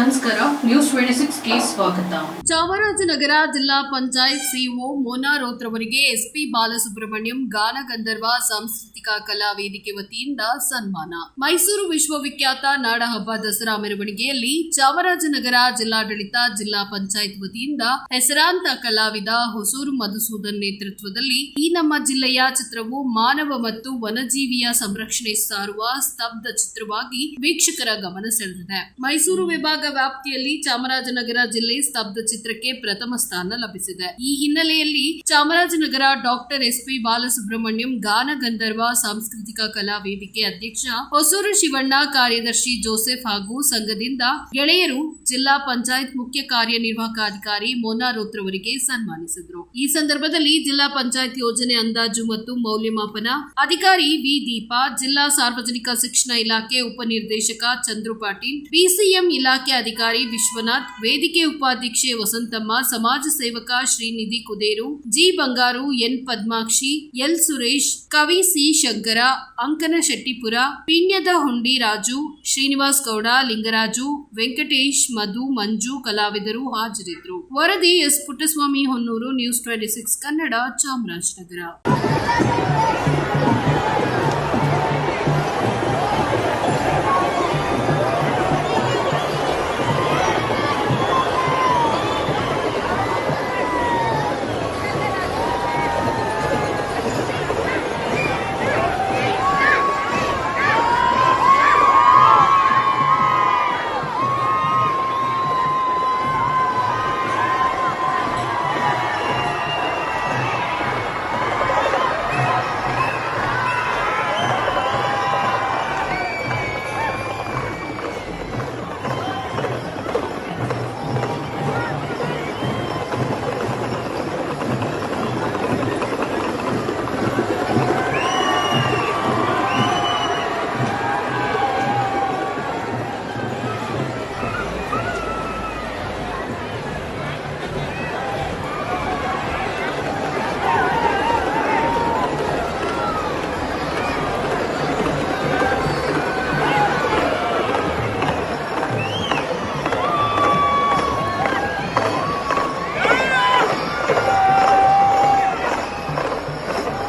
ನಮಸ್ಕಾರ news twenty ಸಿಕ್ಸ್ಗೆ ಸ್ವಾಗತ. ಚಾಮರಾಜನಗರ ಜಿಲ್ಲಾ ಪಂಚಾಯತ್ ಸಿಒ ಮೋನಾ ರೋತ್ರವರಿಗೆ ಎಸ್ಪಿ ಬಾಲಸುಬ್ರಹ್ಮಣ್ಯಂ ಗಾನ ಗಂಧರ್ವ ಸಾಂಸ್ಕೃತಿಕ ಕಲಾ ವೇದಿಕೆ ವತಿಯಿಂದ ಸನ್ಮಾನ. ಮೈಸೂರು ವಿಶ್ವವಿಖ್ಯಾತ ನಾಡಹಬ್ಬ ದಸರಾ ಮೆರವಣಿಗೆಯಲ್ಲಿ ಚಾಮರಾಜನಗರ ಜಿಲ್ಲಾಡಳಿತ ಜಿಲ್ಲಾ ಪಂಚಾಯತ್ ವತಿಯಿಂದ ಹೆಸರಾಂತ ಕಲಾವಿದ ಹೊಸೂರು ಮಧುಸೂದನ್ ನೇತೃತ್ವದಲ್ಲಿ ಈ ನಮ್ಮ ಜಿಲ್ಲೆಯ ಚಿತ್ರವು ಮಾನವ ಮತ್ತು ವನಜೀವಿಯ ಸಂರಕ್ಷಣೆ ಸಾರುವ ಸ್ತಬ್ಧ ಚಿತ್ರವಾಗಿ ವೀಕ್ಷಕರ ಗಮನ ಸೆಳೆದಿದೆ. ಮೈಸೂರು ವಿಭಾಗ ವ್ಯಾಪ್ತಿಯಲ್ಲಿ ಚಾಮರಾಜನಗರ ಜಿಲ್ಲೆ ಸ್ತಬ್ಧ ಚಿತ್ರಕ್ಕೆ ಪ್ರಥಮ ಸ್ಥಾನ ಲಭಿಸಿದೆ. ಈ ಹಿನ್ನೆಲೆಯಲ್ಲಿ Chamarajanagar doctor S P Balasubrahmanyam ಗಾನ ಗಂಧರ್ವ ಸಾಂಸ್ಕೃತಿಕ ಕಲಾ ವೇದಿಕೆ ಅಧ್ಯಕ್ಷ ಹೊಸೂರು ಶಿವಣ್ಣ, ಕಾರ್ಯದರ್ಶಿ ಜೋಸೆಫ್ ಹಾಗೂ ಸಂಘದಿಂದ ಗೆಳೆಯರು ಜಿಲ್ಲಾ ಪಂಚಾಯತ್ ಮುಖ್ಯ ಕಾರ್ಯನಿರ್ವಾಹಕ ಅಧಿಕಾರಿ ಮೋನಾ ರೋತ್ರವರಿಗೆ ಸನ್ಮಾನಿಸಿದರು. ಈ ಸಂದರ್ಭದಲ್ಲಿ ಜಿಲ್ಲಾ ಪಂಚಾಯತ್ ಯೋಜನೆ ಅಂದಾಜು ಮತ್ತು ಮೌಲ್ಯಮಾಪನ ಅಧಿಕಾರಿ ವಿ ದೀಪಾ, ಜಿಲ್ಲಾ ಸಾರ್ವಜನಿಕ ಶಿಕ್ಷಣ ಇಲಾಖೆ ಉಪನಿರ್ದೇಶಕ ಚಂದ್ರು ಪಾಟೀಲ್ ಬಿಸಿಎಂ ಇಲಾಖೆ ಅಧಿಕಾರಿ ವಿಶ್ವನಾಥ್, ವೇದಿಕೆ ಉಪಾಧ್ಯಕ್ಷೆ ವಸಂತಮ್ಮ, ಸಮಾಜ ಸೇವಕ Srinidhi Kuderu, G Bangaru, N Padmakshi, L Suresh, ಕವಿ ಸಿ ಶಂಕರ, ಅಂಕನ ಶೆಟ್ಟಿಪುರ, ಪಿಣ್ಯದ ಹುಂಡಿ ರಾಜು, ಶ್ರೀನಿವಾಸ್ ಗೌಡ, ಲಿಂಗರಾಜು, ವೆಂಕಟೇಶ್, ಮಧು, ಮಂಜು ಕಲಾವಿದರು ಹಾಜರಿದ್ದರು. ವರದಿ S Puttaswamy Honnuru, news twenty six Kannada Chamarajanagar.